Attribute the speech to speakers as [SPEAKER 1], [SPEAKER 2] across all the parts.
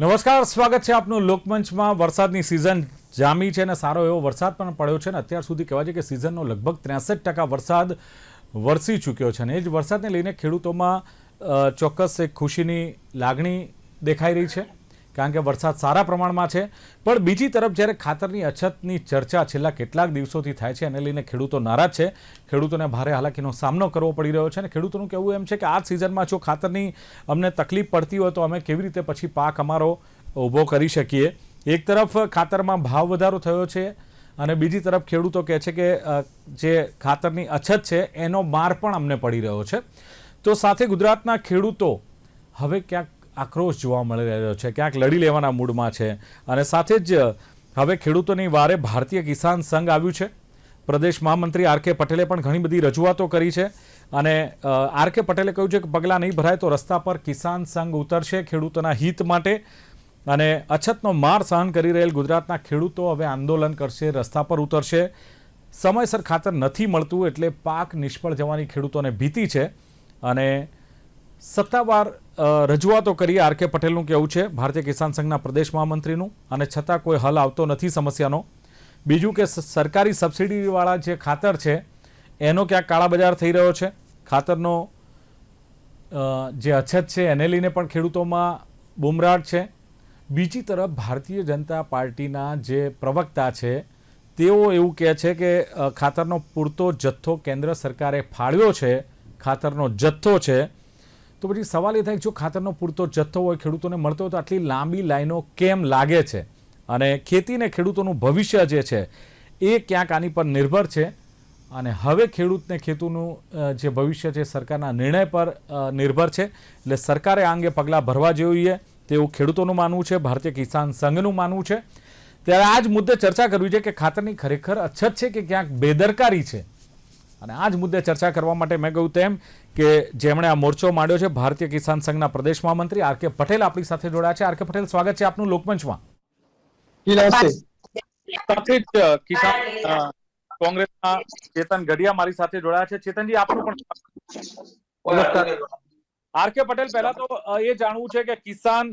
[SPEAKER 1] નમસ્કાર, સ્વાગત છે આપનું લોકમંચમાં. વરસાદની સિઝન જામી છે અને સારો એવો વરસાદ પણ પડ્યો છે અને અત્યાર સુધી કહેવાય છે કે સિઝનનો લગભગ ત્રેસઠ ટકા વરસાદ વરસી ચૂક્યો છે અને એ જ વરસાદને લઈને ખેડૂતોમાં ચોક્કસ એક ખુશીની લાગણી દેખાઈ રહી છે. કારણ કે વરસાદ સારા પ્રમાણમાં છે. પણ બીજી તરફ જ્યારે ખાતરની અછતની ચર્ચા છેલ્લા કેટલાક દિવસોથી થાય છે, એને લઈને ખેડૂતો નારાજ છે. ખેડૂતોને ભારે હાલાકીનો સામનો કરવો પડી રહ્યો છે અને ખેડૂતોનું કહેવું એમ છે કે આ સિઝનમાં જો ખાતરની અમને તકલીફ પડતી હોય તો અમે કેવી રીતે પછી પાક અમારો ઊભો કરી શકીએ? એક તરફ ખાતરમાં ભાવ વધારો થયો છે અને બીજી તરફ ખેડૂતો કહે છે કે જે ખાતરની અછત છે એનો માર પણ અમને પડી રહ્યો છે. તો સાથે ગુજરાતના ખેડૂતો હવે ક્યાંક આક્રોશ જોવા મળી રહ્યો છે. ક્યાંક લડી લેવાના મૂડમાં છે. અને સાથે જ, હવે ખેડૂતોની વારે ભારતીય કિસાન સંઘ આવ્યું છે. પ્રદેશ મહામંત્રી આર કે પટેલે પણ ઘણી બધી રજૂઆતો કરી છે. અને આર કે પટેલે કહ્યું છે કે પગલાં નહીં ભરાય તો રસ્તા પર કિસાન સંઘ ઉતરશે ખેડૂતોના હિત માટે. અને અછતનો માર સહન કરી રહેલ ગુજરાતના ખેડૂતો હવે આંદોલન કરશે, રસ્તા પર ઉતરશે. સમયસર ખાતર નથી મળતું એટલે પાક નિષ્ફળ જવાની ખેડૂતોને ભીતિ છે. અને સત્તાવાર રજૂઆતો કરી આર કે પટેલનું કહેવું છે. ભારતીય કિસાન સંઘના પ્રદેશ મહામંત્રીનું. અને છતાં કોઈ હલ આવતો નથી સમસ્યાનો. બીજું કે સરકારી સબસિડીવાળા જે ખાતર છે, એનો ક્યાંક કાળાબજાર થઈ રહ્યો છે. ખાતરનો જે અછત છે, એને લઈને પણ ખેડૂતોમાં બુમરાટ છે. બીજી તરફ ભારતીય જનતા પાર્ટીના જે પ્રવક્તા છે, તેઓ એવું કહે છે કે ખાતરનો પૂરતો જથ્થો કેન્દ્ર સરકારે ફાળવ્યો છે. ખાતરનો જથ્થો છે. તો પછી સવાલ એ થાય જો ખાતરનો પૂરતો જથ્થો હોય, ખેડૂતોને મળતો હોય તો આટલી લાંબી લાઈનો કેમ લાગે છે? અને ખેતીને ખેડૂતોનું ભવિષ્ય જે છે, એ ક્યાંક આની પર નિર્ભર છે? અને હવે ખેડૂતને ખેતુનું જે ભવિષ્ય છે, સરકારના નિર્ણય પર નિર્ભર છે. એટલે સરકારે આ અંગે પગલાં ભરવા જોઈએ. તેવું ખેડૂતોનું માનવું છે, ભારતીય કિસાન સંઘનું માનવું છે. ત્યારે આ જ મુદ્દે ચર્ચા કરવી છે કે ખાતરની ખરેખર અછત છે કે ક્યાંક બેદરકારી છે? અને આ જ મુદ્દે ચર્ચા કરવા માટે મેં કહ્યું તેમ કે જેમણે આ મોરચો માંડ્યો છે ભારતીય કિસાન સંઘના પ્રદેશ મહામંત્રી આર કે પટેલ આપણી સાથે જોડાયા છે. આર કે પટેલ સ્વાગત છે આપનું લોકમંચમાં. કિસાન કોંગ્રેસના ચેતન ગઢિયા મારી સાથે જોડાયા છે. ચેતનજી આપનું પણ આર કે પટેલ પહેલા તો એ જાણવું છે કે કિસાન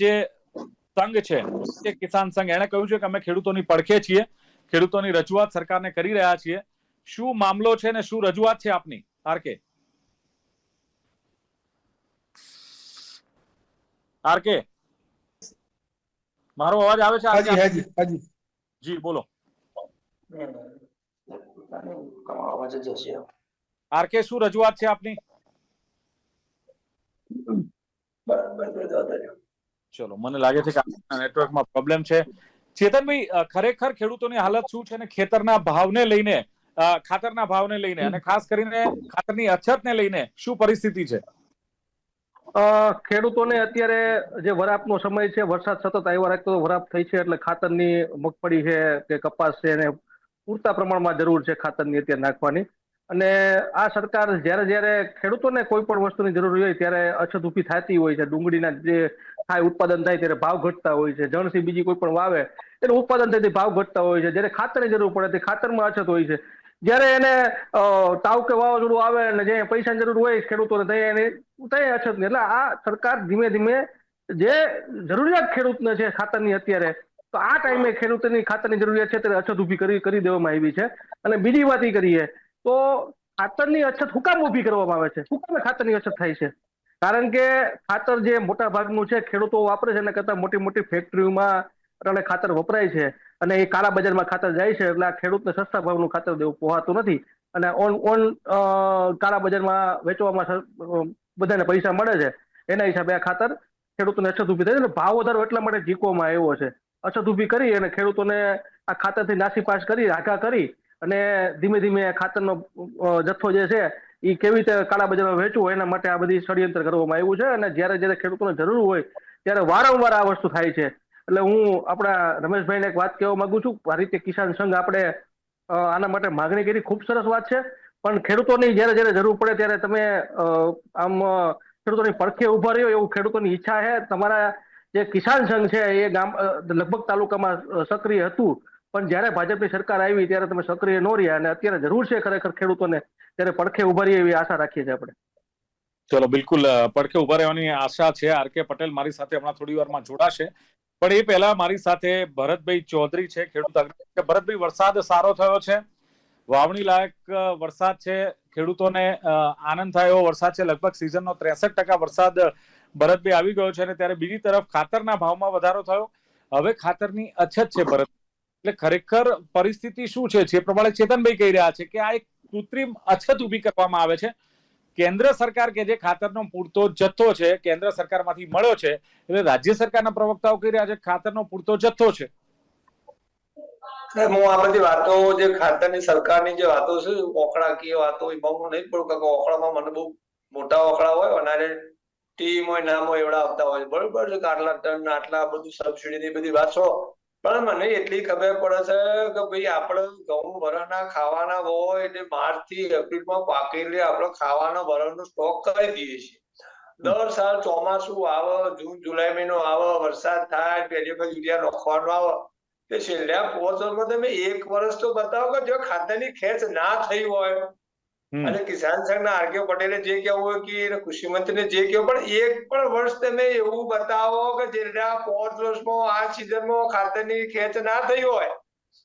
[SPEAKER 1] જે સંઘ છે તે કિસાન સંઘ. એણે કહ્યું છે કે અમે ખેડૂતોની પડખે છીએ ખેડૂતોની રજૂઆત સરકારને કરી રહ્યા છીએ. શું મામલો છે ને શું રજૂઆત છે આપની? R K. મારો અવાજ આવે છે
[SPEAKER 2] હાજી હાજી હાજી.
[SPEAKER 1] જી બોલો.
[SPEAKER 3] અવાજ જ હશે.
[SPEAKER 1] આર કે શું રજૂઆત છે આપની?
[SPEAKER 3] બરાબર બરાબર
[SPEAKER 1] ચલો મને લાગે છે કે નેટવર્કમાં પ્રોબ્લેમ છે. ચેતનભાઈ ખરેખર ખેડૂતોની હાલત શું છે અને ખેતરના ભાવને લઈને ખાતરના ભાવને લઈને અને ખાસ કરીને ખાતરની અછતને લઈને શું પરિસ્થિતિ છે?
[SPEAKER 2] ખેડૂતોને અત્યારે જે વરાપનો સમય છે, વરસાદ સતત આવ્યા રાખતો વરાપ થઈ છે એટલે ખાતરની મગફળી છે કે કપાસ છે એને પૂરતા પ્રમાણમાં જરૂર છે ખાતરની અત્યારે નાખવાની. અને આ સરકાર જ્યારે જ્યારે ખેડૂતોને કોઈ પણ વસ્તુની જરૂર હોય ત્યારે અછત ઊભી થતી હોય છે, ડુંગળીના જે થાય ઉત્પાદન થાય ત્યારે ભાવ ઘટતા હોય છે, જણસી બીજી કોઈ પણ વાવે એનું ઉત્પાદન થાય ભાવ ઘટતા હોય છે. જ્યારે ખાતરની જરૂર પડે તે ખાતરમાં અછત હોય છે. જ્યારે એને તાવ કે વાવાઝોડું આવે અને જે પૈસાની જરૂર હોય ખેડૂતોને ત્યાં અછત નહીં. એટલે આ સરકાર ધીમે ધીમે જે જરૂરિયાત ખેડૂતને છે ખાતરની અત્યારે, તો આ ટાઈમે ખેડૂતની ખાતરની જરૂરિયાત છે, ત્યારે અછત ઊભી કરી કરી દેવામાં આવી છે. અને બીજી વાત એ કરીએ, તો ખાતરની અછત હુકામ ઊભી કરવામાં આવે છે. હુકામે ખાતરની અછત થાય છે. કારણ કે ખાતર જે મોટા ભાગનું છે, ખેડૂતો વાપરે છે, એના કરતાં મોટી મોટી ફેક્ટરીઓમાં અને ખાતર વપરાય છે. અને એ કાળા બજારમાં ખાતર જાય છે, એટલે આ ખેડૂતને સસ્તા ભાવનું ખાતર દેવું પોહાતું નથી. અને ઓન ઓન કાળા બજારમાં વેચવામાં બધાને પૈસા મળે છે. એના હિસાબે આ ખાતર ખેડૂતોને અછત ઊભી થાય છે. ભાવ વધારો એટલા માટે જીકવામાં આવ્યો છે. અછત ઊભી કરી અને ખેડૂતોને આ ખાતરથી નાસીપાસ કરી રાખા કરી અને ધીમે ધીમે ખાતરનો જથ્થો જે છે એ કેવી રીતે કાળા બજારમાં વેચવું એના માટે આ બધી ષડયંત્ર કરવામાં આવ્યું છે. અને જ્યારે જ્યારે ખેડૂતોને જરૂર હોય ત્યારે વારંવાર આ વસ્તુ થાય છે. એટલે હું આપણા રમેશભાઈને એક વાત કહેવા માંગુ છું. આ રીતે કિસાન સંઘ આપણે આના માટે માગણી કરી. ખૂબ સરસ વાત છે. પણ ખેડૂતોની જ્યારે જ્યારે જરૂર પડે ત્યારે તમે આમ ખેડૂતોની પડખે ઊભા રહ્યો એવું ખેડૂતોની ઈચ્છા છે. તમારા જે કિસાન સંઘ છે એ ગામ લગભગ તાલુકામાં સક્રિય હતું. પણ જ્યારે ભાજપની સરકાર આવી ત્યારે તમે સક્રિય ન રહ્યા અને અત્યારે જરૂર છે ખરેખર ખેડૂતોને ત્યારે પડખે ઊભા રહીએ એવી આશા રાખીએ છીએ આપણે.
[SPEAKER 1] ચલો, બિલકુલ પડખે ઊભા રહેવાની આશા છે. આર કે પટેલ મારી સાથે હમણાં થોડી વારમાં જોડાશે. પણ એ પહેલા મારી સાથે ભરતભાઈ ચૌધરી છે, ખેડૂત અગ્રણી ભરતભાઈ, વરસાદ સારો થયો છે? વાવણી લાયક વરસાદ છે? ખેડૂતોને આનંદ થાય વરસાદ છે? લગભગ સિઝનનો ત્રેસઠ ટકા વરસાદ ભરતભાઈ આવી ગયો છે અને ત્યારે બીજી તરફ ખાતરના ભાવમાં વધારો થયો. હવે ખાતરની અછત છે ભરત. એટલે ખરેખર પરિસ્થિતિ શું છે? જે પ્રમાણે ચેતનભાઈ કહી રહ્યા છે કે આ એક કૃત્રિમ અછત ઊભી કરવામાં આવે છે. કેન્દ્ર સરકાર કે જે ખાતરનો પૂરતો જથ્થો છે, કેન્દ્ર સરકારમાંથી મળ્યો છે, એટલે રાજ્ય સરકારના પ્રવક્તાઓ કહી રહ્યા છે ખાતરનો પૂરતો જથ્થો છે.
[SPEAKER 3] હું આ બધી વાતો જે ખાતરની સરકારની જે વાતો છે, ઓકળાકીય વાતો, એ બહુ નહીં પડું કે ઓકળામાં મને બહુ મોટા ઓકળા હોય અને ટીમ હોય, નામ હોય, એવડા આવતા હોય. બરોબર છે, આટલા ટન, આટલા બધું સબસિડી ની બધી વાત. પણ મને એટલી ખબર પડે છે કે ભાઈ આપણે ઘઉં વરાના ખાવાના હોય એટલે માર્ચથી એપ્રિલમાં આપણે ખાવાના વરાનો સ્ટોક કરી દઈએ છીએ દર સાલ ચોમાસું આવે, જૂન, જુલાઈ મહિનો આવે, વરસાદ થાય, પહેલી વખત યુરિયા નાખવાનો આવે તે છેલ્લા પોચ વર્ષમાં તમે એક વર્ષ તો બતાવો કે જો ખાતરની ખેંચ ના થઈ હોય. અને કિસાન સંઘના આરકે પટેલે જે કહેવું હોય કે એને કૃષિ જે કહેવું પણ એક પણ વર્ષ તમે એવું બતાવો કે જેના પાંચ વર્ષમાં, આ સિઝનમાં ખાતરની ખેંચ ના થઈ હોય.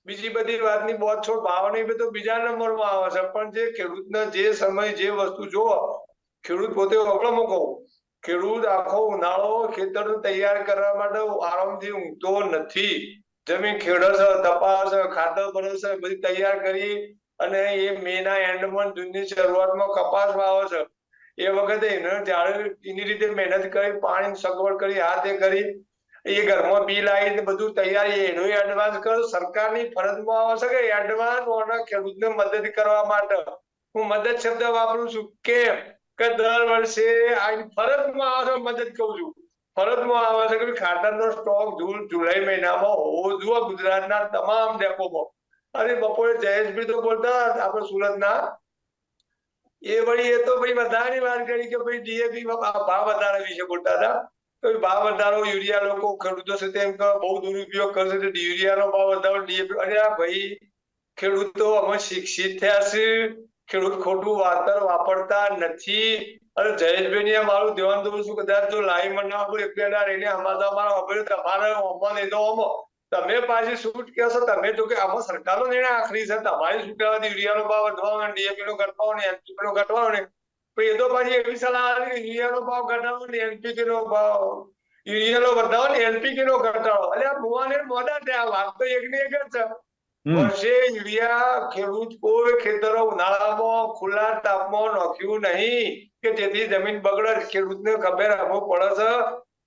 [SPEAKER 3] બીજી બધી વાતની બોધ છોડ ભાવની બધું બીજા નંબરમાં આવે છે. પણ જે ખેડૂતને જે સમય, જે વસ્તુ જોવો, ખેડૂત પોતે વગડામાં કહું ખેડૂત આખો ઉનાળો ખેતર તૈયાર કરવા માટે આરામથી ઊંઘતો નથી. જમીન ખેડશે તપાસ ખાતર ભરે બધી તૈયાર કરી અને એ મે ના એન્ડમાં જૂનની શરૂઆતમાં કપાસ વાવો છે. એ વખતે એને ત્યારે એની રીતે મહેનત કરી પાણી સગવડ કરી, હાથે કરી, એ ઘરમાં બિલ આવી બધું તૈયારી, એનું એડવાન્સ કરો. સરકારની ફરજમાં આવે છે કે એડવાન્સ ઓના ખેડૂતને મદદ કરવા માટે? હું મદદ શબ્દ વાપરું છું કેમ કે દર વર્ષે આ ફરજમાં આવે છે, મદદ કહું છું. ફરજમાં આવે છે કે ખાતરનો સ્ટોક જૂન, જુલાઈ મહિનામાં હોવો જોઈએ ગુજરાતના તમામ ડેપોમાં. અને બપોરે જયેશભાઈ તો બોલતા આપણે સુરતના. એ વળી એ તો ભાઈ વધારાની વાત કરી કે ભાઈ ડીએપી ભાવ વધારા વિશે બોલતા હતા. ભાવ વધારો, યુરિયા લોકો ખેડૂતો છે તેમ બહુ દુરુપયોગ કરશે તો યુરિયાનો ભાવ વધારો ડીએપી અરે આ ભાઈ ખેડૂતો અમે શિક્ષિત થયા છે ખેડૂત ખોટું વાતર વાપરતા નથી. અને જયેશભાઈ ને મારું ધ્યાન દોરું છું કદાચ જો લાઈવ મને આપો એક બે રહીને અમારા અમારા તમારે ઓમાં નહીં તો ઓમાં. તમે પાછી છૂટ કહેશો તમે જો કે આમાં સરકારનો નિર્ણય આખરી છે. તમારે શું કહેવાથી યુરિયાનો ભાવ વધવાનો ડીએપી નો ઘટવાનો ને એનપીકે નો ઘટવાનો ને? એ તો પાછી એવી સલાહ આવી કે યુરિયાનો ભાવ ઘટાડો ને એનપીકે નો ભાવ? યુરિયાનો વધારો ને એનપીકે નો ઘટાડો એટલે આ ભુવાને મોડા થયા વાત તો એક ને એક જ છે. વર્ષે યુરિયા ખેડૂત કોઈ ખેતરો ઉનાળામાં ખુલ્લા તાપમાં નોખ્યું નહીં કે જેથી જમીન બગડે. ખેડૂતને ખબર અમુક પડે છે.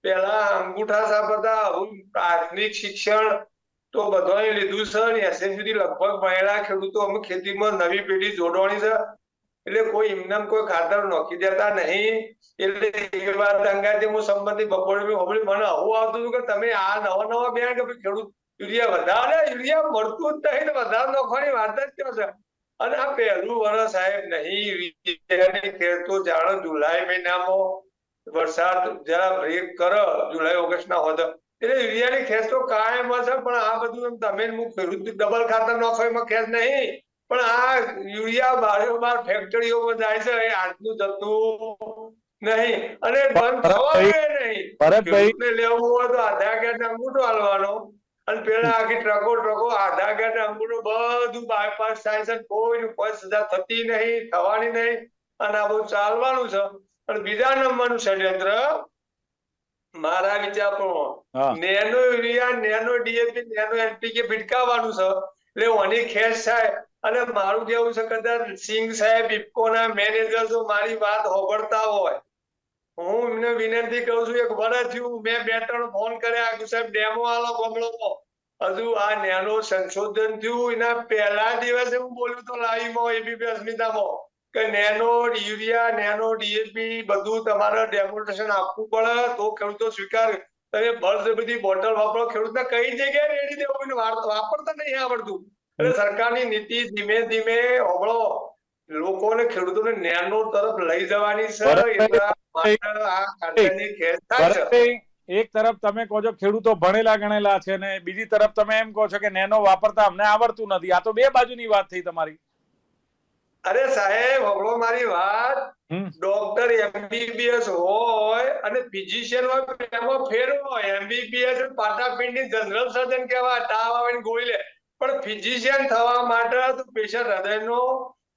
[SPEAKER 3] પેલા અંગૂઠા સાફ હતા હવે પ્રાથમિક શિક્ષણ તો બધાએ લીધું છે ને એસએસ સુધી લગભગ ભણેલા ખેડૂતો અમે ખેતીમાં નવી પેઢી જોડવાની છે. એટલે કોઈ એમને કોઈ ખાતર નોખી દેતા નહીં. એટલે એ વાત અંગાથી હું સંબંધી બપોરે મને આવું આવતું હતું કે તમે આ નવા નવા બેન કે ખેડૂત યુરિયા વધારે, યુરિયા મળતું જ નહીં વધારે નોખવાની વાત જ ક્યાં છે? અને આ પહેલું વર્ષ સાહેબ નહીં ખેડૂતો ખેડ જાણો જુલાઈ મહિનામાં વરસાદ જરા બ્રેક કરે જુલાઈ ઓગસ્ટ ના હોત. એટલે યુરિયાની ખેંચ તો કાયમ હશે પણ આ બધું તમે ડબલ ખાતર નાખો એમાં ખેંચ નહીં. પણ આ યુરિયા બારે બાર ફેક્ટરીઓમાં જાય છે આજનું જતું નહીં. અને બંધ થવાનું નહીં. લેવું હોય તો આધા ગેટ અંગૂઠો હાલવાનો. અને પેલા આખી ટ્રકો ટ્રકો આધા ગેટ અંગૂઠો બધું બાયપાસ થાય છે કોઈ કોઈ સજા થતી નહીં થવાની નહીં. અને આ બધું ચાલવાનું છે. અને બીજા નંબરનું ષડયંત્ર મારા વિચાર પ્રમાણે nano urea nano DAP nano NPK ભીટકાવવાનું છે. એટલે ઓની ખેંચ થાય અને મારું કેવું છે કદાચ સિંઘ સાહેબ ઇફકોના મેનેજર જો મારી વાત હોભળતા હોય હું એમને વિનંતી કરું છું એક વર્ષ થયું મેં બે ત્રણ ફોન કર્યા કે સાહેબ ડેમો આલો ગમડોમાં હજુ આ નેનો સંશોધન થયું એના પહેલા દિવસે હું બોલ્યું તો લાઈવમાં એબીપી અસ્મિતામાં કે નેનો યુરિયા નેનો ડીએપી બધું તમારે ડેમોન્સ્ટ્રેશન આપવું પડે તો ખેડૂતો સ્વીકાર તમે બળદ બોટલ વાપરો ખેડૂતને કઈ જગ્યાએ રેડી દેવું વાપરતા નહીં આવડતું એટલે સરકારની નીતિ ધીમે ધીમે હોબળો લોકોને ખેડૂતોને નેનો તરફ લઈ જવાની છે.
[SPEAKER 1] એક તરફ તમે કહો છો ખેડૂતો ભણેલા ગણેલા છે ને બીજી તરફ તમે એમ કહો છો કે નેનો વાપરતા અમને આવડતું નથી. આ તો બે બાજુની વાત થઈ તમારી.
[SPEAKER 3] અરે સાહેબ હવળો મારી વાત. ડોક્ટર એમબીબીએસ હોય અને ફિઝિશિયન હોય એમાં ફેર હોય. એમબીબીએસ પાટાપિંડી જનરલ સર્જન કહેવાય તાવ આવે ગોળી લે. પણ ફિઝિશિયન થવા માટે તો પેશન્ટ હૃદયનો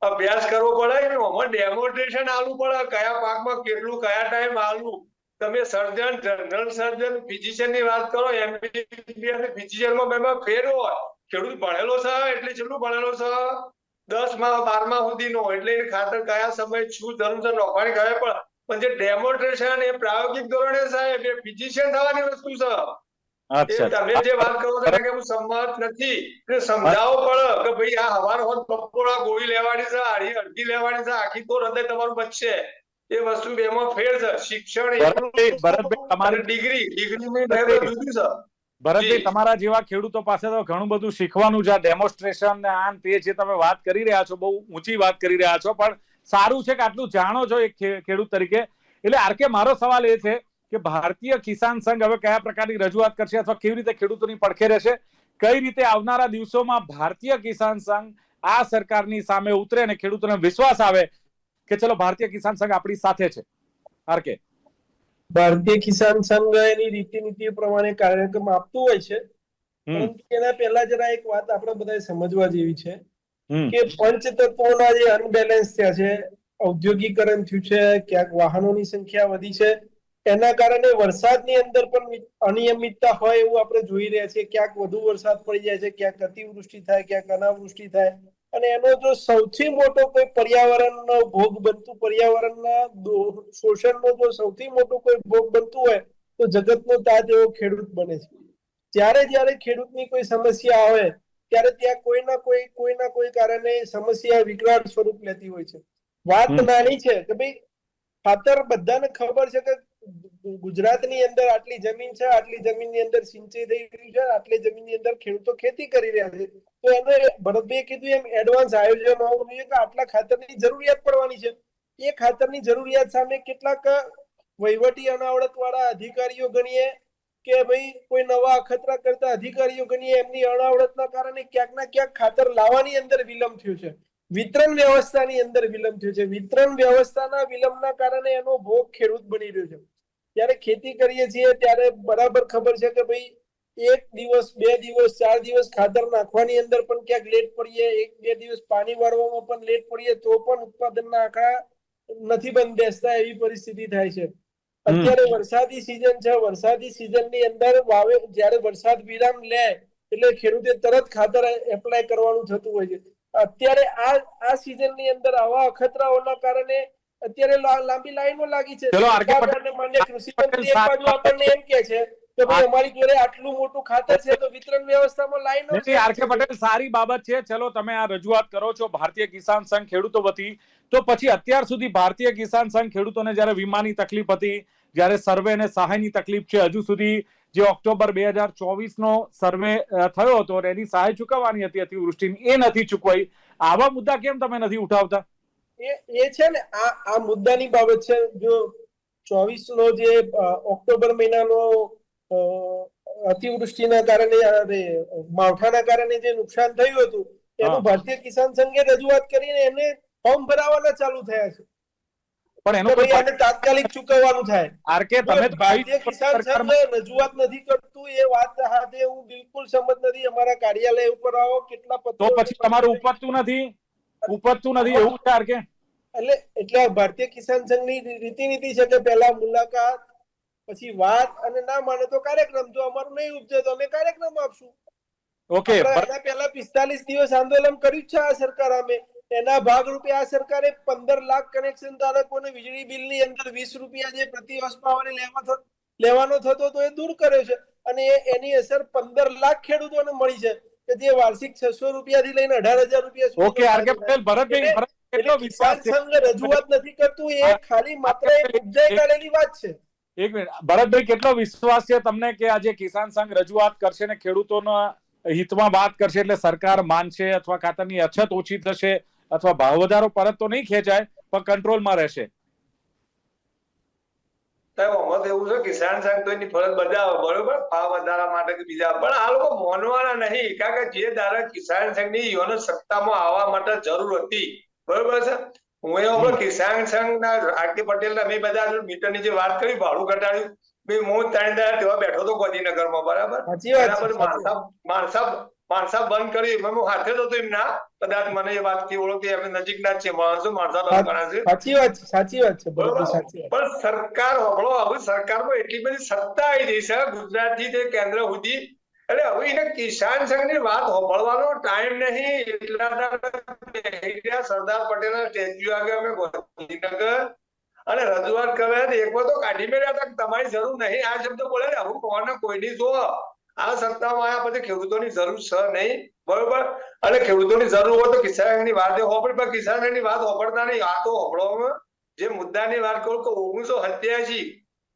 [SPEAKER 3] અભ્યાસ કરવો પડે ને? આમાં ડેમોન્સ્ટ્રેશન આલવું પડે. કયા પાકમાં કેટલું કયા ટાઈમ આલવું? તમે સર્જન જનરલ સર્જન ફિઝિશિયનની વાત કરો એમબીબીએસ ફિઝિશિયનમાં બેમાં ફેર હોય. ખેડૂત ભણેલો છે એટલે કેટલું ભણેલો છે? દસમાં સુધી સુધીનો એટલે ખાતર કયા સમય શું ધર્મ છે નોખવાની ખબર પડે પણ જે ડેમોન્સ્ટ્રેશન એ પ્રાયોગિક ધોરણે સાહેબ એ ફિઝિશિયન થવાની વસ્તુ છે. તમે જે વાત કરો છો કે હું સંમત નથી એટલે સમજાવો પડે કે ભાઈ આ હવાર હોત બપોરા ગોળી લેવાની છે આડી અડધી લેવાની છે આખી તો હૃદય તમારું બચશે. એ વસ્તુ બેમાં ફેર છે. શિક્ષણ ડિગ્રી ડિગ્રી જુદી છે.
[SPEAKER 1] ભરતભાઈ તમારા જેવા ખેડૂતો પાસે તો ઘણું બધું શીખવાનું છે ડેમોન્સ્ટ્રેશન ને આન તે જે તમે વાત કરી રહ્યા છો બહુ ઊંચી વાત કરી રહ્યા છો પણ સારું છે કે આટલું જાણો છો એક ખેડૂત તરીકે. એટલે આર કે મારો સવાલ એ છે કે ભારતીય કિસાન સંઘ હવે કયા પ્રકારની રજૂઆત કરશે અથવા કેવી રીતે ખેડૂતોની પડખે રહેશે? કઈ રીતે આવનારા દિવસોમાં ભારતીય કિસાન સંઘ આ સરકારની સામે ઉતરે અને ખેડૂતોને વિશ્વાસ આવે કે ચલો ભારતીય કિસાન સંઘ આપણી સાથે છે? R K.
[SPEAKER 4] ભારતીય કિસાન સંઘ એની રીતિ નીતિ પ્રમાણે કાર્યક્રમ આપતું હોય છે. પરંતુ એના પહેલા જરા એક વાત આપણે બધાએ સમજવા જેવી છે કે પંચતત્વોના જે અનબેલેન્સ થયા છે ઔદ્યોગિકરણ થયું છે ક્યાંક વાહનોની સંખ્યા વધી છે એના કારણે વરસાદની અંદર પણ અનિયમિતતા હોય એવું આપણે જોઈ રહ્યા છીએ. ક્યાંક વધુ વરસાદ પડી જાય છે ક્યાંક અતિવૃષ્ટિ થાય ક્યાંક અનાવૃષ્ટિ થાય. અને એનો જો સૌથી મોટો કોઈ પર્યાવરણનો ભોગ બનતું પર્યાવરણના શોષણનો જો સૌથી મોટો કોઈ ભોગ બનતું હોય તો જગતનો તાજ એવો ખેડૂત બને છે. જ્યારે જ્યારે ખેડૂતની કોઈ સમસ્યા આવે ત્યારે ત્યાં કોઈના કોઈ કોઈના કોઈ કારણે સમસ્યા વિકરાળ સ્વરૂપ લેતી હોય છે. વાત નાની છે કે ભાઈ ખાતર બધાને ખબર છે કે ગુજરાતની અંદર આટલી જમીન છે, આટલી જમીનની અંદર સિંચાઈ થઈ રહી છે, આટલી જમીનની અંદર ખેડૂતો ખેતી કરી રહ્યા છે. તો એને ભરતભાઈએ કીધું એમ એડવાન્સ આયોજન હોવું જોઈએ કે આટલા ખાતરની જરૂરિયાત પડવાની છે. એ ખાતરની જરૂરિયાત સામે કેટલાક વહીવટી અનાવડત વાળા અધિકારીઓ ગણીએ કે ભાઈ કોઈ નવા અખતરા કરતા અધિકારીઓ ગણીએ, એમની અનાવડતના કારણે ક્યાંક ના ક્યાંક ખાતર લાવવાની અંદર વિલંબ થયો છે. વિતરણ વ્યવસ્થાની અંદર વિલંબ થયો છે. વિતરણ વ્યવસ્થાના વિલંબના કારણે એનો ભોગ ખેડૂત બની રહ્યો છે. ત્યારે ખેતી કરીએ છીએ ત્યારે બરાબર ખબર છે કે ભાઈ એક દિવસ બે દિવસ ચાર દિવસ ખાતર નાખવાની અંદર પણ ક્યાંક લેટ પડીએ એક બે દિવસ પાણી વાળવામાં પણ લેટ પડીએ તો પણ ઉત્પાદનના આંકડા નથી બંધ બેસતા એવી પરિસ્થિતિ થાય છે. અત્યારે વરસાદી સિઝન છે વરસાદી સિઝનની અંદર વાવે જ્યારે વરસાદ વિરામ લે એટલે ખેડૂતે તરત ખાતર એપ્લાય કરવાનું થતું હોય છે. અત્યારે આ આ સિઝનની અંદર આવા અખતરાઓના કારણે અત્યારે લાંબી લાઈનો લાગી છે.
[SPEAKER 1] ચલો, આરકે પટેલ-
[SPEAKER 4] માન્ય કૃષિ મંત્રી એક બાજુ આપણને એમ કે છે કે ભાઈ અમારી જોડે આટલું મોટું ખાતર છે તો વિતરણ વ્યવસ્થામાં લાઈનો
[SPEAKER 1] નથી આરકે પટેલ સારી બાબત છે. ચલો તમે આ રજૂઆત કરો છો ભારતીય કિસાન સંઘ ખેડૂતો વતી. તો પછી અત્યાર સુધી ભારતીય કિસાન સંઘ ખેડૂતોને જ્યારે વીમાની તકલીફ હતી જ્યારે સર્વે અને સહાયની તકલીફ છે હજુ સુધી જે ઓક્ટોબર બે હજાર ચોવીસ નો સર્વે થયો હતો એની સહાય ચૂકવવાની હતી અતિવૃષ્ટિની એ નથી ચૂકવાઈ. આવા મુદ્દા કેમ તમે નથી ઉઠાવતા?
[SPEAKER 4] એ છે ને આ આ મુદ્દાની બાબત છે. જો ચોવીસ નો જે ઓક્ટોબર મહિનાનો અતિવૃષ્ટિના કારણે માવઠાના કારણે જે નુકસાન થયું હતું એનું ભારતીય કિસાન સંઘે રજૂઆત કરીને એને ફોર્મ ભરાવાના ચાલુ થયા છે.
[SPEAKER 1] પણ એનો કોઈ
[SPEAKER 4] આને તાત્કાલિક ચૂકવવાનું થાય.
[SPEAKER 1] આર કે તમે
[SPEAKER 4] ભારતીય કિસાન સંઘ રજૂઆત નથી કરતું એ વાત સાથે હું બિલકુલ સંમત નથી. અમારા કાર્યાલય ઉપર આવો કેટલા
[SPEAKER 1] તો પછી તમારું ઉપજતું નથી? ઉપજતું નથી એવું છે કે?
[SPEAKER 4] એટલે એટલે ભારતીય કિસાન સંઘની રીતિ નીતિ છે કે પહેલા મુલાકાત પછી વાત અને ના માને તો કાર્યક્રમ. જો અમારું નહીં ઉપજે તો અમે કાર્યક્રમ આપશું.
[SPEAKER 1] ઓકે
[SPEAKER 4] પહેલા પિસ્તાલીસ દિવસ આંદોલન કર્યું છે આ સરકાર અમે. એના ભાગરૂપે આ સરકારે પંદર લાખ કનેક્શન ધારકોને વીજળી બિલની અંદર વીસ રૂપિયા જે પ્રતિ વર્ષ લેવા લેવાનો થતો તો એ દૂર કર્યો છે. અને એ એની અસર પંદર લાખ ખેડૂતોને મળી છે. કે જે વાર્ષિક છસો રૂપિયા થી લઈને અઢાર હજાર રૂપિયા
[SPEAKER 1] okay R K Patel Bharatbhai
[SPEAKER 4] એટલે-
[SPEAKER 1] ભરત કેટલો વિશ્વાસ છે?
[SPEAKER 4] સંઘ રજૂઆત નથી કરતું એ ખાલી માત્ર એક ઉપજાઈ કાઢેલી વાત છે.
[SPEAKER 1] એક મિનિટ. ભરતભાઈ કેટલો વિશ્વાસ છે તમને કે આજે કિસાન સંઘ રજૂઆત કરશે ને ખેડૂતોના હિતમાં વાત કરશે એટલે સરકાર માનશે અથવા ખાતરની અછત ઓછી થશે અથવા ભાવ વધારો પરત તો નહીં ખેંચાય પણ કંટ્રોલમાં રહેશે?
[SPEAKER 3] આમાં એવું છે કિસાન સંઘ એની ફરજ બજાવે બરોબર? ભાવ વધારા માટે કે બીજા. પણ આ લોકો માનવાના નહીં કારણ કે જે ધારા કિસાન સંઘની યોને સત્તામાં આવવા માટે જરૂર હતી. બરોબર છે? હું એ આપણો કિસાન સંઘના આરતી પટેલ અમે બધા મીટરની જે વાત કરી ભાડું ઘટાડ્યું. હું ત્રણ દાડા તેવા બેઠો હતો ગાંધીનગરમાં બરાબર?
[SPEAKER 4] સાચી વાત.
[SPEAKER 3] માણસા માણસા માણસા બંધ કરી. એમાં હું હાથે જ હતો એમના કદાચ મને એ વાતથી ઓળખી અમે નજીકના છે માણસો માણસા બંધ કર્યા છે.
[SPEAKER 4] સાચી વાત સાચી વાત છે
[SPEAKER 3] પણ સરકાર હમણો હવે સરકારમાં એટલી બધી સત્તા આવી ગઈ છે ગુજરાતથી તે કેન્દ્ર સુધી. એટલે હવે એને કિસાન સંઘની વાત હોભળવાનો ટાઈમ નહીં. એટલા સરદાર પટેલના સ્ટેચ્યુ આગળ અમે ગાંધીનગર. અને રજૂઆત કરે એક વાર તો કાઢી મેળ્યા હતા તમારી જરૂર નહીં. આ શબ્દ બોલે ને હું કોને કોઈની જો. આ સત્તામાં આવ્યા પછી ખેડૂતોની જરૂર છે નહીં. બરોબર? અને ખેડૂતોની જરૂર હોય તો કિસાનની વાત હોપડે પણ કિસાનની વાત હોપડતા નહીં. આ તો હોપડવામાં જે મુદ્દાની વાત કરું કે ઓગણીસો સત્યાસી.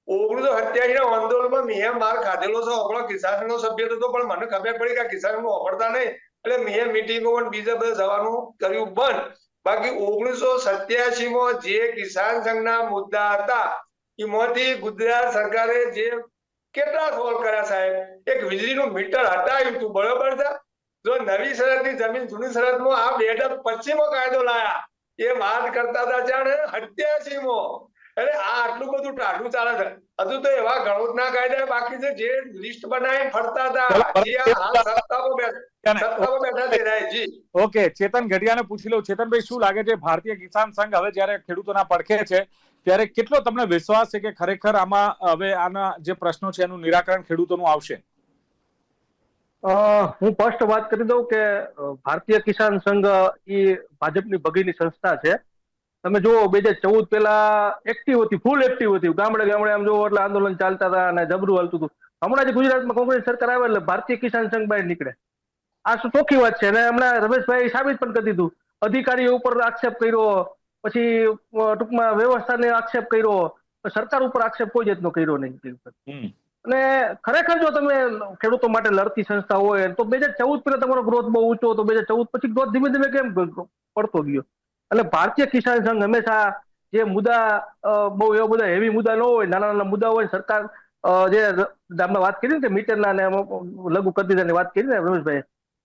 [SPEAKER 3] ઓગણીસો સત્યાસી ના આંદોલનમાં મેં માર ખાધેલો છે. હોપડો કિસાન નો સભ્ય હતો પણ મને ખબર પડી કે કિસાન વાપરતા નહીં. એટલે મેં મિટિંગો પણ બીજા બધા જવાનું કર્યું બંધ. બાકી ઓગણીસો સત્યાસી માં જે કિસાન સંઘના મુદ્દા હતા, એમાંથી ગુજરાત સરકારે જે કેટલા સોલ્વ કર્યા સાહેબ? એક વીજળીનું મીટર હટાવ્યું હતું બરોબર છે? જો નવી સરહદની જમીન જૂની સરહદમાં આ બે હજાર પચીસમાં કાયદો લાયા. એ વાત કરતા હતા જાણે સત્યાસી માં એટલે આ આટલું બધું ટાઢું ચાલે છે. હજુ તો એવા ગણોતના કાયદા બાકી છે જે લિસ્ટ બનાવી ફરતા હતા.
[SPEAKER 1] ઓકે ચેતન ઘડિયાને પૂછી લઉં ચેતનભાઈ શું લાગે છે? ભારતીય કિસાન સંઘ હવે જ્યારે ખેડૂતોના પડખે છે ત્યારે કેટલો તમને વિશ્વાસ છે કે ખરેખર આમાં, હવે આના જે પ્રશ્નો છે એનું નિરાકરણ ખેડૂતોનું આવશે?
[SPEAKER 2] હું ફર્સ્ટ વાત કરી દઉં કે ભારતીય કિસાન સંઘ એ ભાજપની બગીની સંસ્થા છે. તમે જુઓ, બે હજાર ચૌદ પેલા એક્ટિવ હતી ફૂલ એક્ટિવ હતી. ગામડે ગામડે આમ જુઓ, એટલે આંદોલન ચાલતા હતા અને જબરું હાલતું હતું. હમણાં જે ગુજરાતમાં કોંગ્રેસ સરકાર આવે એટલે ભારતીય કિસાન સંઘ બહાર નીકળે. આ ચોખ્ખી વાત છે? અને હમણાં રમેશભાઈ સાબિત પણ કરી દીધું. અધિકારીઓ ઉપર આક્ષેપ કર્યો. પછી ટૂંકમાં વ્યવસ્થાને આક્ષેપ કર્યો સરકાર ઉપર આક્ષેપ કોઈ જાતનો કર્યો નહીં. અને ખરેખર જો તમે ખેડૂતો માટે લડતી સંસ્થા હોય તો બે હજાર ચૌદ પહેલા તમારો ગ્રોથ બહુ ઊંચો હતો બે હજાર ચૌદ પછી ગ્રોથ ધીમે ધીમે કેમ પડતો ગયો એટલે ભારતીય કિસાન સંઘ હંમેશા જે મુદ્દા બહુ એવા બધા હેવી મુદ્દા ન હોય નાના નાના મુદ્દા હોય સરકાર જે આપણે વાત કરી ને મીટરના ને લઘુ કદીદારની વાત કરી ને રમેશભાઈ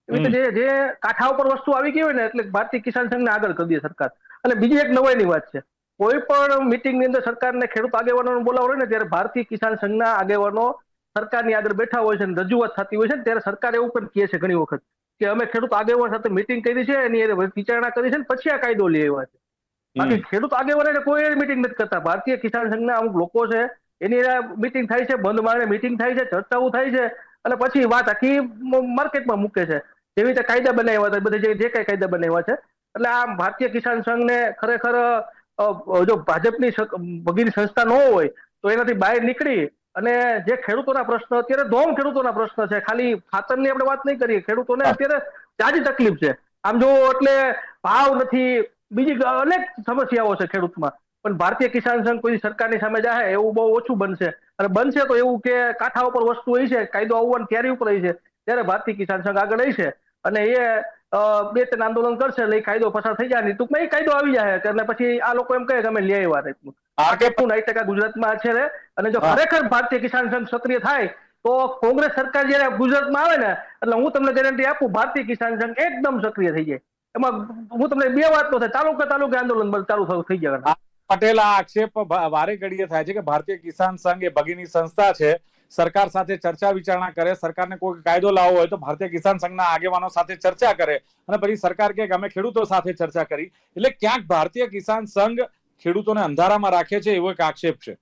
[SPEAKER 2] એવી રીતે જે જે કાંઠા ઉપર વસ્તુ આવી ગઈ હોય ને એટલે ભારતીય કિસાન સંઘને આગળ કરી દે સરકાર. અને બીજી એક નવાઈની વાત છે. કોઈ પણ મિટિંગની અંદર સરકારને ખેડૂત આગેવાનોને બોલાવો ને ત્યારે ભારતીય કિસાન સંઘના આગેવાનો સરકારની આગળ બેઠા હોય છે અને રજૂઆત થતી હોય છે ત્યારે સરકાર એવું પણ કહે છે ઘણી વખત કે અમે ખેડૂત આગેવાન સાથે મિટિંગ કરી છે એની વિચારણા કરી છે ને પછી આ કાયદો લઈ આવ્યા છે. બાકી ખેડૂત આગેવાનો કોઈ મિટિંગ નથી કરતા. ભારતીય કિસાન સંઘના અમુક લોકો છે એની મિટિંગ થાય છે બંધ મારે મિટિંગ થાય છે ચર્ચાઓ થાય છે અને પછી વાત આખી માર્કેટમાં મૂકે છે. જેવી રીતે કાયદા બનાવ્યા હતા બધા જે જે કઈ કાયદા બનાવ્યા છે એટલે આ ભારતીય કિસાન સંઘને ખરેખર જો ભાજપની સ- સંસ્થા ન હોય તો એનાથી બહાર નીકળી અને જે ખેડૂતોના પ્રશ્ન અત્યારે ધોમ ખેડૂતોના પ્રશ્ન છે. ખાલી ખાતરની આપણે વાત નહીં કરીએ ખેડૂતોને અત્યારે જાજી તકલીફ છે. આમ જો એટલે ભાવ નથી બીજી અનેક સમસ્યાઓ છે ખેડૂતમાં. પણ ભારતીય કિસાન સંઘ કોઈ સરકારની સામે જાય એવું બહુ ઓછું બનશે. અને બનશે તો એવું કે કાંઠા ઉપર વસ્તુ હોય છે કાયદો આવવાની તૈયારી ઉપર હોય છે. ત્યારે ભારતીય કિસાન સંઘ આગળ આવી અને એ બે ત્રણ આંદોલન કરશે એટલે કાયદો પસાર થઈ જાય. ટૂંકમાં એ કાયદો આવી જાય અને પછી આ લોકો એમ કહે કે અમે લઈ આવ્યા રીતનું આ કેટલું નાઈ ટકા ગુજરાતમાં છે અને જો ખરેખર ભારતીય કિસાન સંઘ સક્રિય થાય તો કોંગ્રેસ સરકાર જયારે ગુજરાતમાં આવે ને એટલે હું તમને ગેરંટી આપું ભારતીય કિસાન સંઘ એકદમ સક્રિય થઈ જાય. એમાં હું તમને બે વાત તો થાય તાલુકા તાલુકે આંદોલન ચાલુ થયું થઈ જાય
[SPEAKER 1] પટેલ આ આક્ષેપ વારે ઘડીએ થાય છે કે ભારતીય કિસાન સંઘ એ ભગીની સંસ્થા છે. સરકાર સાથે ચર્ચા વિચારણા કરે, સરકારને કોઈ કાયદો લાવવો હોય તો ભારતીય કિસાન સંઘના આગેવાનો સાથે ચર્ચા કરે અને પછી સરકાર કે અમે ખેડૂતો સાથે ચર્ચા કરી. એટલે ક્યાંક ભારતીય કિસાન સંઘ ખેડૂતોને અંધારામાં રાખે છે એવો એક આક્ષેપ છે.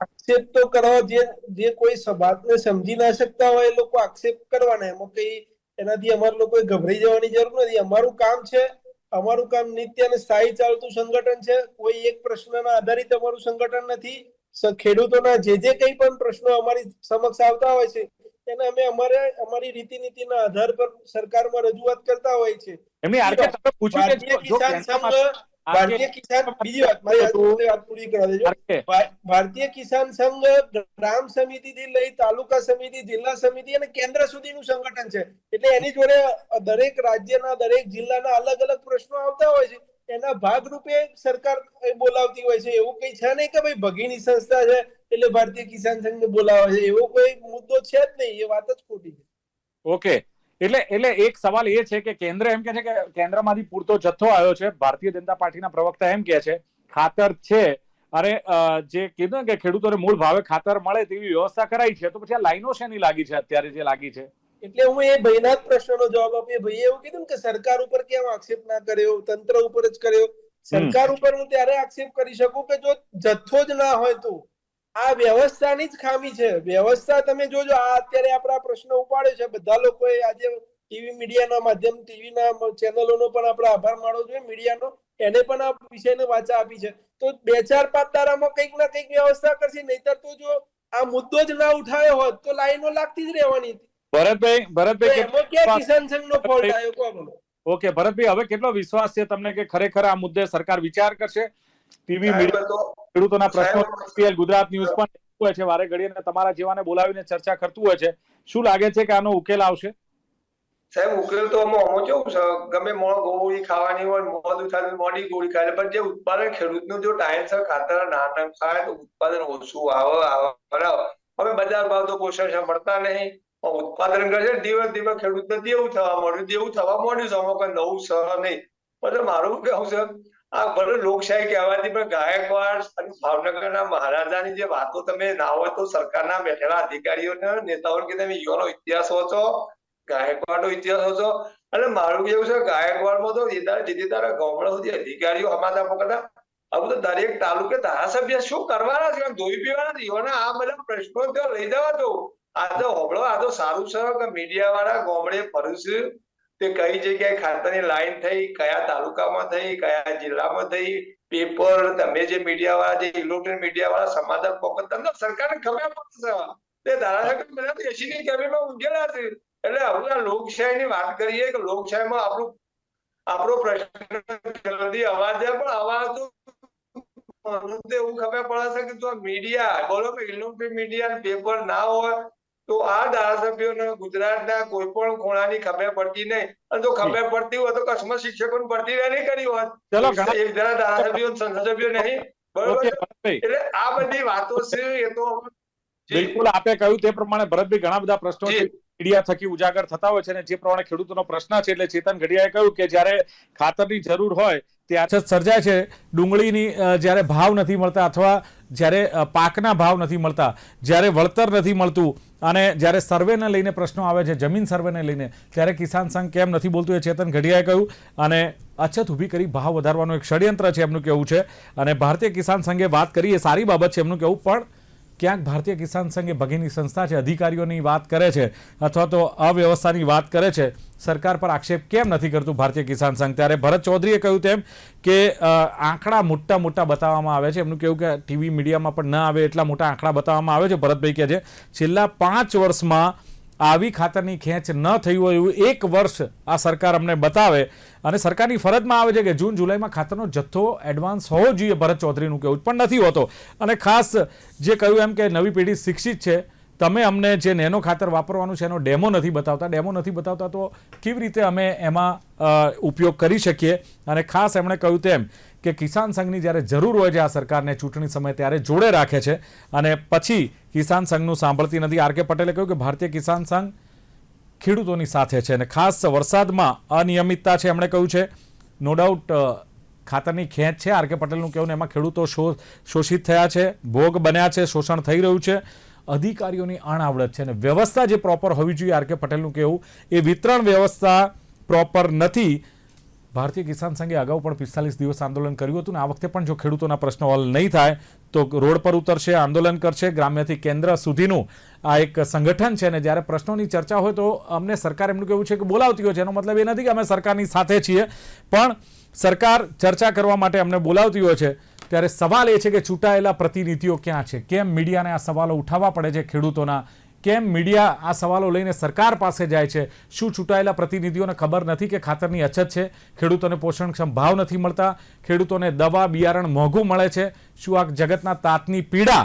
[SPEAKER 4] આક્ષેપ તો કરવા જે જે કોઈ સભાને સમજી ના શકતા હોય એ લોકો આક્ષેપ કરવાના. એમાં કઈ એનાથી અમારે લોકોએ ગભરાઈ જવાની જરૂર નથી. અમારું કામ છે, અમારું કામ નિત્ય અને સ્થાયી ચાલતું સંગઠન છે. કોઈ એક પ્રશ્નના આધારિત અમારું સંગઠન નથી. ખેડૂતોના જે જે કઈ પણ પ્રશ્નો અમારી સમક્ષ આવતા હોય છે એને અમે અમારે અમારી રીતિ નીતિના આધાર પર સરકારમાં રજૂઆત કરતા હોય છે.
[SPEAKER 1] એમની આરકે તમે પૂછ્યું કે
[SPEAKER 4] કિસાન સંઘ ભારતીય કિસાન બીજી વાત મારી વાત પૂરી કરવા દેજો. ભારતીય કિસાન સંઘ ગ્રામ સમિતિથી લઈ તાલુકા સમિતિ જિલ્લા સમિતિ અને કેન્દ્ર સુધીનું સંગઠન છે. એટલે એની જોડે દરેક રાજ્યના દરેક જિલ્લાના અલગ અલગ પ્રશ્નો આવતા હોય છે. એના ભાગરૂપે સરકાર બોલાવતી હોય છે. એવું કઈ છે નહીં કે ભાઈ ભગીની સંસ્થા છે એટલે ભારતીય કિસાન સંઘને બોલાવે છે. એવો કોઈ મુદ્દો છે જ નહીં. એ વાત જ ખોટી છે.
[SPEAKER 1] ઓકે. એટલે એટલે એક સવાલ એ છે કે કેન્દ્ર એમ કે છે કે કેન્દ્રમાંથી પૂરતો જથ્થો આવ્યો છે. ભારતીય જનતા પાર્ટીના પ્રવક્તા એમ કે છે, ખાતર છે. અરે જે કીધું કે ખેડૂતોને મૂળ ભાવે ખાતર મળે તેવી વ્યવસ્થા કરાઈ છે, તો પછી આ લાઈનો શેની લાગી છે? અત્યારે જે લાગી છે?
[SPEAKER 4] એટલે હું એ ભાઈના જ પ્રશ્નનો જવાબ આપીએ ભાઈએ એવું કીધું કે સરકાર ઉપર કેમ આક્ષેપ ના કર્યો? તંત્ર ઉપર જ કર્યો. સરકાર ઉપર હું ત્યારે આક્ષેપ કરી શકું કે જો જથ્થો જ ના હોય તો? આ વ્યવસ્થાની જ ખામી છે. વ્યવસ્થા તમે જોજો, આ અત્યારે આપણા પ્રશ્ન ઉપાડ્યો છે. બધા લોકોએ આજે ટીવી મીડિયાના માધ્યમ ટીવીના ચેનલોનો પણ આપણે આભાર માનવો જોઈએ. મીડિયાનો એને પણ આ વિષયને વાચા આપી છે. તો બે ચાર પાંચ તારામાં કંઈક ના કંઈક વ્યવસ્થા કરશે. નહીતર તો જો આ મુદ્દો જ ના ઉઠાયો હોત તો લાઈનો લાગતી જ રહેવાની હતી.
[SPEAKER 1] ભરતભાઈ ભરતભાઈ ઓકે ભરતભાઈ હવે કેટલો વિશ્વાસ છે તમને કે ખરેખર આ મુદ્દે સરકાર વિચાર કરશે? ટીવી મીડિયા ખેડૂતોના પ્રશ્નો ગુજરાત ન્યૂઝ પણ હોય છે વારે ઘડીએ તમારા જેવાને બોલાવીને ચર્ચા કરતું હોય છે. શું લાગે છે કે આનો ઉકેલ આવશે?
[SPEAKER 3] સાહેબ ઉકેલ તો આમાં આમાં કેવું છે ગમે મોણ ગોળી ખાવાની હોય મોં થાય મોડી ગોળી ખાય પણ જે ઉત્પાદન ખેડૂતનું જો ટાઈમસર ખાતર ના ખાય તો ઉત્પાદન ઓછું આવે આવે બરાબર હવે બજાર ભાવ તો પોષણ છે મળતા નહીં. ઉત્પાદન કરે છે, દિવસ દિવસ ખેડૂતને દેવું થવા માંડ્યું, દેવું થવા માંડ્યું છે અમુક નવું સહ નહીં. એટલે મારું કેવું છે, આ ભલે લોકશાહી કહેવાતી, પણ ગાયકવાડ અને ભાવનગરના મહારાજાની જે વાતો તમે ના હોય તો સરકારના બેઠેલા અધિકારીઓને નેતાઓને કે તમે યુવાનો ઇતિહાસ વાંચો, ગાયકવાડનો ઇતિહાસ વાંચો. અને મારું કેવું છે, ગાયકવાડમાં તો જેથી તારા ગામડા સુધી અધિકારીઓ અમારા પકડતા આવું તો દરેક તાલુકે ધારાસભ્ય શું કરવાના છે? ધોઈ પીવાના છે? આ બધા પ્રશ્નો લઈ જવા દો. આ તો હોબળો આ તો સારું છે કે મીડિયા વાળા ગોમડે ફરશે. તે કઈ જગ્યાએ ખાતરની લાઈન થઈ, કયા તાલુકામાં થઈ, કયા જિલ્લામાં થઈ, પેપર, તમે જે મીડિયા વાળા જે ઇલેક્ટ્રોનિક મીડિયા વાળા સમાધાન પોકત તમને સરકારને ખબર પડશે. તે ધારાસભ્ય બધા દેશીની કેબિનમાં ઊંઘેલા છે. એટલે હવે આ લોકશાહીની વાત કરીએ કે લોકશાહીમાં આપણું, આપણો પ્રશ્ન જલ્દી અવાજ છે, પણ અવાજ તો એવું ખબર પડે છે કે જો મીડિયા, બોલો કે ઇલેક્ટ્રોનિક મીડિયા પેપર ના હોય તો આ ધારાસભ્યોને ગુજરાતના કોઈ પણ ખૂણાની ખબર પડતી નહીં. અને જો ખબર પડતી હોય તો કચ્છમાં શિક્ષકો ભરતી નહીં કરી હોત.
[SPEAKER 1] ચલો
[SPEAKER 3] એક જણા ધારાસભ્યો સંસદ સભ્યો નહીં. બરોબર? એટલે આ બધી વાતો છે એ તો.
[SPEAKER 1] બિલકુલ આપે કહ્યું તે પ્રમાણે ભરતભાઈ ઘણા બધા પ્રશ્નો છે. મીડિયા થકી ઉજાગર થતા હોય છે અને જે પ્રમાણે ખેડૂતોનો પ્રશ્ન છે એટલે ચેતન ઘડિયાએ કહ્યું કે જ્યારે ખાતરની જરૂર હોય ત્યાં અછત સર્જાય છે. ડુંગળીની જ્યારે ભાવ નથી મળતા અથવા જ્યારે પાકના ભાવ નથી મળતા, જ્યારે વળતર નથી મળતું અને જ્યારે સર્વેને લઈને પ્રશ્નો આવે છે, જમીન સર્વેને લઈને, ત્યારે કિસાન સંઘ કેમ નથી બોલતું એ ચેતન ઘડિયાએ કહ્યું. અને અછત ઊભી કરી ભાવ વધારવાનું એક ષડયંત્ર છે એમનું કહેવું છે. અને ભારતીય કિસાન સંઘે વાત કરી, એ સારી બાબત છે એમનું કહેવું, પણ ક્યાંક ભારતીય કિસાન સંઘ ભગીની સંસ્થા છે, અધિકારીઓની વાત કરે છે, અથવા તો અવ્યવસ્થાની વાત કરે છે. સરકાર પર આક્ષેપ કેમ નથી કરતું ભારતીય કિસાન સંઘ? ત્યારે ભરત ચૌધરીએ કહ્યું તેમ કે આંકડા મોટા મોટા બતાવવામાં આવે છે. એમનું કેવું કે ટીવી મીડિયામાં પણ ન આવે એટલા મોટા આંકડા બતાવવામાં આવે છે, ભરતભાઈ કહે છે. છેલ્લા પાંચ વર્ષમાં આવી ખાતરની ખેંચ ન થઈ હોય એવું એક વર્ષ આ સરકાર અમને બતાવે. અને સરકારની ફરજમાં આવે છે કે જૂન, જુલાઈમાં ખાતરનો જથ્થો એડવાન્સ હોવો જોઈએ ભરત ચૌધરીનું કહેવું પણ નથી હોતો. અને ખાસ જે કહ્યું એમ કે નવી પેઢી શિક્ષિત છે, તમે અમને જે નેનો ખાતર વાપરવાનું છે એનો ડેમો નથી બતાવતા. ડેમો નથી બતાવતા તો કેવી રીતે અમે એમાં ઉપયોગ કરી શકીએ? અને ખાસ એમણે કહ્યું તેમ કે કિસાન સંઘની જ્યારે જરૂર હોય છે આ સરકારને ચૂંટણી સમય ત્યારે જોડે રાખે છે. અને પછી કિસાન સંઘનું સાંભળતી નથી. આર કે પટેલે કહ્યું કે ભારતીય કિસાન સંઘ ખેડૂતોની સાથે છે અને ખાસ વરસાદમાં અનિયમિતતા છે. એમણે કહ્યું છે નો ડાઉટ ખાતરની ખેંચ છે. આર કે પટેલનું કહેવું એમાં ખેડૂતો શોષિત થયા છે, ભોગ બન્યા છે, શોષણ થઈ રહ્યું છે. અધિકારીઓની અણાવડત છે અને વ્યવસ્થા જે પ્રોપર હોવી જોઈએ, આર કે પટેલનું કહેવું, એ વિતરણ વ્યવસ્થા પ્રોપર નથી. ભારતીય કિસાન સંઘે અગાઉ પણ પિસ્તાલીસ દિવસ આંદોલન કર્યું હતું ને આ વખતે પણ જો ખેડૂતોના પ્રશ્નો હલ નહીં થાય, તો રોડ પર ઉતરશે, આંદોલન કરશે, ગ્રામ્યથી કેન્દ્ર સુધીનું આ એક સંગઠન છે ને જ્યારે પ્રશ્નોની ચર્ચા હોય તો અમને સરકાર એમનું કહેવું છે કે બોલાવતી હોય છે. એનો મતલબ એ નથી કે અમે સરકારની સાથે છીએ, પણ સરકાર ચર્ચા કરવા માટે અમને બોલાવતી હોય છે. ત્યારે સવાલ એ છે કે ચૂંટાયેલા પ્રતિનિધિઓ ક્યાં છે? કેમ મીડિયાને આ સવાલો ઉઠાવવા પડે છે ખેડૂતોના કેમ મીડિયા આ સવાલો લઈને સરકાર પાસે જાય છે? શું ચૂંટાયેલા પ્રતિનિધિઓને ખબર નથી કે ખાતરની અછત છે? ખેડૂતોને પોષણક્ષમ ભાવ નથી મળતા? ખેડૂતોને દવા, બિયારણ મોંઘું મળે છે? શું આ જગતના તાતની પીડા?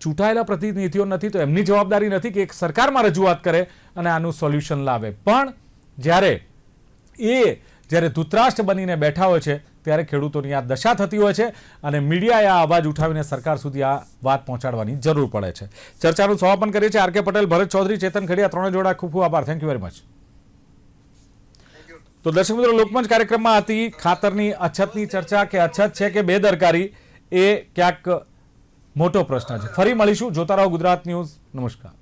[SPEAKER 1] ચૂંટાયેલા પ્રતિનિધિઓ નથી તો એમની જવાબદારી નથી કે એક સરકારમાં રજૂઆત કરે અને આનું સોલ્યુશન લાવે. પણ જ્યારે એ જ્યારે ધૂતરાષ્ટ્ર બનીને બેઠા હોય છે, ત્યારે ખેડૂતોની આ દશા થતી હોય છે અને મીડિયાએ આ અવાજ ઉઠાવીને સરકાર સુધી આ વાત પહોંચાડવાની જરૂર પડે છે. ચર્ચાનું સમાપન કરીએ છીએ. આર કે પટેલ, ભરત ચૌધરી, ચેતન ખડિયા ત્રણે જોડા, ખૂબ ખૂબ આભાર. થેન્ક યુ વેરી મચ તો દર્શક મિત્રો, લોકમંચ કાર્યક્રમમાં હતી ખાતરની અછતની ચર્ચા કે અછત છે કે બેદરકારી એ ક્યાંક મોટો પ્રશ્ન છે. ફરી મળીશું. જોતા રહો ગુજરાત ન્યૂઝ. નમસ્કાર.